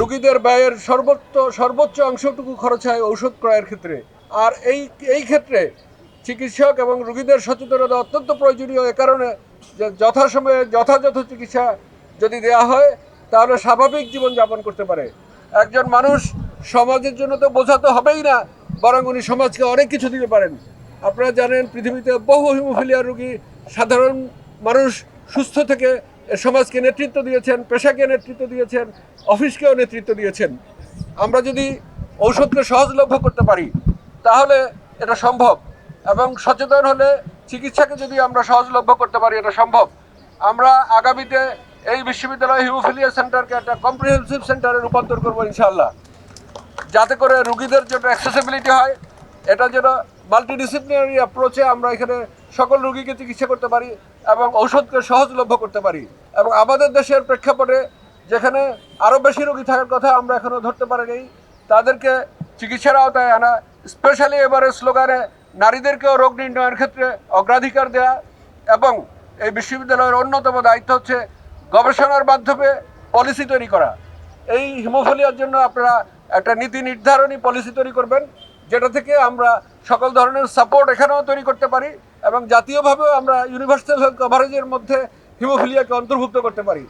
রোগীদের ব্যয়ের সর্বোচ্চ সর্বোচ্চ অংশটুকু খরচ হয় ঔষধ ক্রয়ের ক্ষেত্রে। আর এই এই ক্ষেত্রে চিকিৎসক এবং রোগীদের সচেতনতা অত্যন্ত প্রয়োজনীয় এ কারণে যথাসময়ে যথাযথ চিকিৎসা যদি দেওয়া হয়, তাহলে স্বাভাবিক জীবনযাপন করতে পারে। একজন মানুষ সমাজের জন্য তো বোঝা তো হবেই না, বরং উনি সমাজকে অনেক কিছু দিতে পারেন। আপনারা জানেন, পৃথিবীতে বহু হিমোফিলিয়া রোগী, সাধারণ মানুষ সুস্থ থেকে সমাজকে নেতৃত্ব দিয়েছেন, পেশাকে নেতৃত্ব দিয়েছেন, অফিসকেও নেতৃত্ব দিয়েছেন। আমরা যদি ঔষধকে সহজলভ্য করতে পারি, তাহলে এটা সম্ভব। এবং সচেতন হলে চিকিৎসাকে যদি আমরা সহজলভ্য করতে পারি, এটা সম্ভব। আমরা আগামীতে এই বিশ্ববিদ্যালয় হিমোফিলিয়া সেন্টারকে একটা কম্প্রিহেন্সিভ সেন্টারে রূপান্তর করব ইনশাল্লাহ যাতে করে রুগীদের জন্য অ্যাক্সেসিবিলিটি হয় এটা যেন মাল্টিডিসিপ্লিনারি অ্যাপ্রোচে আমরা এখানে সকল রুগীকে চিকিৎসা করতে পারি এবং ঔষধকে সহজলভ্য করতে পারি। এবং আমাদের দেশের প্রেক্ষাপটে যেখানে আরও বেশি রোগী থাকার কথা আমরা এখনও ধরতে পারিনি, তাদেরকে চিকিৎসার আওতায় আনা স্পেশালি এবারে স্লোগানে নারীদেরকেও রোগ নির্ণয়ের ক্ষেত্রে অগ্রাধিকার দেওয়া এবং এই বিশ্ববিদ্যালয়ের অন্যতম দায়িত্ব হচ্ছে গবেষণার মাধ্যমে পলিসি তৈরি করা। এই হিমোফিলিয়ার জন্য আপনারা একটা নীতি নির্ধারণী পলিসি তৈরি করবেন। যেটা থেকে আমরা সকল ধরনের সাপোর্ট এখানেও তৈরি করতে পারি এবং জাতীয়ভাবেও আমরা ইউনিভার্সাল হেলথ কভারেজের মধ্যে হিমোফিলিয়াকে অন্তর্ভুক্ত করতে পারি।